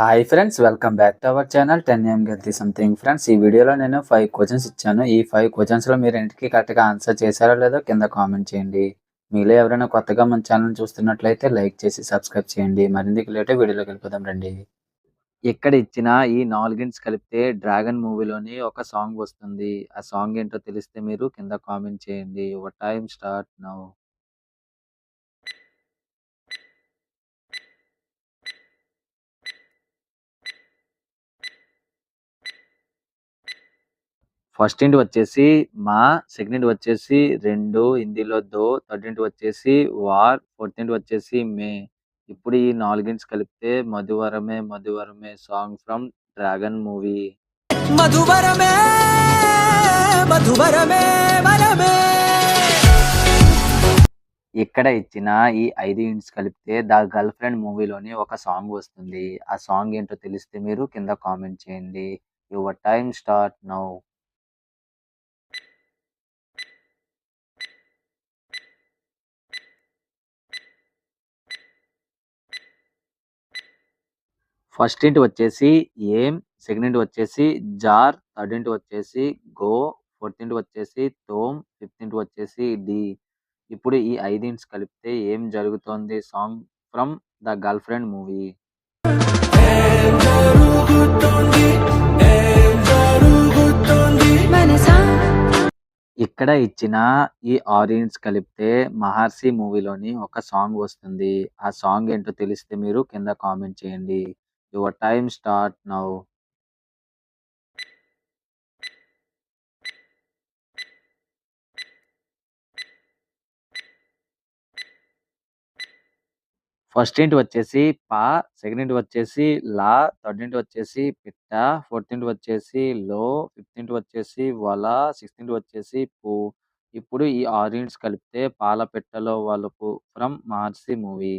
Hi friends welcome back to our channel ten ఎం గెత్తి something friends ఈ వీడియోలో నేను ఫైవ్ క్వశ్చన్స్ ఇచ్చాను. ఈ ఫైవ్ క్వశ్చన్స్లో మీరు ఇంటికి కరెక్ట్గా ఆన్సర్ చేశారో లేదో కింద కామెంట్ చేయండి. మీలో ఎవరైనా కొత్తగా మన ఛానల్ చూస్తున్నట్లయితే లైక్ చేసి సబ్స్క్రైబ్ చేయండి. మరింత లేటే వీడియోలోకి వెళ్ళిపోదాం రండి. ఇక్కడ ఇచ్చిన ఈ నాలుగింట్స్ కలిపితే డ్రాగన్ మూవీలోని ఒక సాంగ్ వస్తుంది. ఆ సాంగ్ ఏంటో తెలిస్తే మీరు కింద కామెంట్ చేయండి. Your time start now first ఇంటి వచ్చేసి మా సెకండ్ ఇంటి వచ్చేసి రెండు హిందీలో దో థర్డ్ ఇంటి వచ్చేసి వార్ ఫోర్త్ ఇంటి వచ్చేసి మే. ఇప్పుడు ఈ నాలుగింటి కలిపితే Madhuvarame Madhuvarame song from Dragon movie. Madhuvarame మధువరమే వరమే. ఇక్కడ ఇచ్చిన ఈ ఐదు ఇంట్స్ కలిపితే ద గర్ల్ ఫ్రెండ్ మూవీలోని ఒక సాంగ్ వస్తుంది. ఆ సాంగ్ ఏంటో తెలిస్తే మీరు కింద కామెంట్ చేయండి. Your time start now. First ఇంటి వచ్చేసి ఏం సెకండ్ ఇంటి వచ్చేసి జార్ థర్డ్ ఇంటి వచ్చేసి గో ఫోర్త్ ఇంటి వచ్చేసి తోమ్ ఫిఫ్త్ ఇంటి వచ్చేసి డి. ఇప్పుడు ఈ ఐదింట్స్ కలిపితే ఏం జరుగుతోంది? Song from the Girlfriend movie. ఇక్కడ ఇచ్చిన ఈ ఆరియంట్స్ కలిపితే మహర్షి మూవీలోని ఒక సాంగ్ వస్తుంది. ఆ సాంగ్ ఏంటో తెలిస్తే మీరు కింద కామెంట్ చేయండి. Your time start now first ఇంటి వచ్చేసి పా సెకండ్ ఇంటి వచ్చేసి లా థర్డ్ ఇంటి వచ్చేసి పిట్ట ఫోర్త్ ఇంటి వచ్చేసి లో ఫిఫ్త్ ఇంటి వచ్చేసి వల సిక్స్త్ ఇంటి వచ్చేసి పూ. ఇప్పుడు ఈ ఆరియంట్స్ కలిపితే పాల పెట్టలో వాళ్ళకు ఫ్రమ్ మహర్షి మూవీ.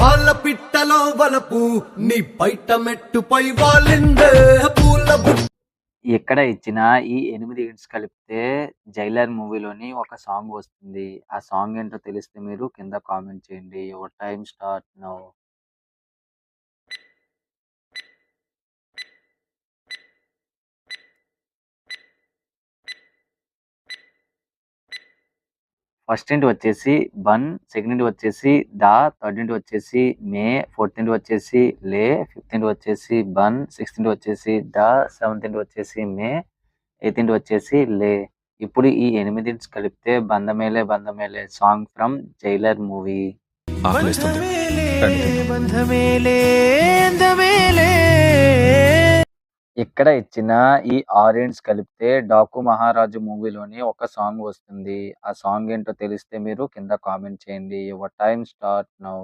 పాల పిట్టలో వలపు నీ బయట మెట్టుపై వాలిందే పూల ఎక్కడ ఇక్కడ ఇచ్చిన ఈ ఎనిమిది హిట్స్ కలిపితే జైలర్ మూవీలోని ఒక సాంగ్ వస్తుంది. ఆ సాంగ్ ఏంటో తెలిస్తే మీరు కింద కామెంట్ చేయండి. Your time start now. First ఇంటి వచ్చేసి బన్ సెకండ్ ఇంటి వచ్చేసి దా థర్డ్ ఇంటి వచ్చేసి మే ఫోర్త్ ఇంటి వచ్చేసి లే ఫిఫ్త్ ఇంటి వచ్చేసి బన్ సిక్స్త్ ఇంటి వచ్చేసి దా సెవెంత్ ఇంటి వచ్చేసి మే ఎయిత్ ఇంటి వచ్చేసి లే. ఇప్పుడు ఈ ఎనిమిది ఇంట్స్ కలిపితే Bandhamele Bandhamele. Song from Jailer movie. Bandhamele. ఇక్కడ ఇచ్చిన ఈ ఆరెంజ్ కలిపితే డాకు మహారాజు మూవీలోని ఒక సాంగ్ వస్తుంది. ఆ సాంగ్ ఏంటో తెలిస్తే మీరు కింద కామెంట్ చేయండి. Your time start now.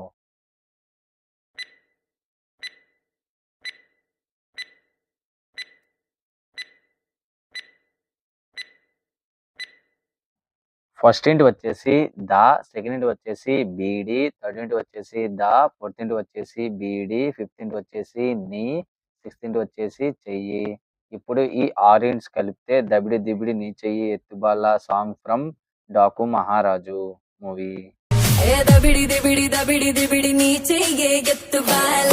First ఇంటి వచ్చేసి ద సెకండ్ ఇంటి వచ్చేసి బీడి థర్డ్ ఇంటి వచ్చేసి ద ఫోర్త్ ఇంటి వచ్చేసి బీడి ఫిఫ్త్ ఇంటి వచ్చేసి నీ సిక్స్త్ ఇంటి వచ్చేసి చెయ్యి. ఇప్పుడు ఈ ఆరెంజ్ కలిపితే దబిడి దిబిడి నీ చెయ్యి ఎత్తుబాల సాంగ్ ఫ్రమ్ డాకు మహారాజు మూవీ. ఏ దబిడి దిబిడి దబిడి దిబిడి నీ చెయ్యి ఎత్తుబాల?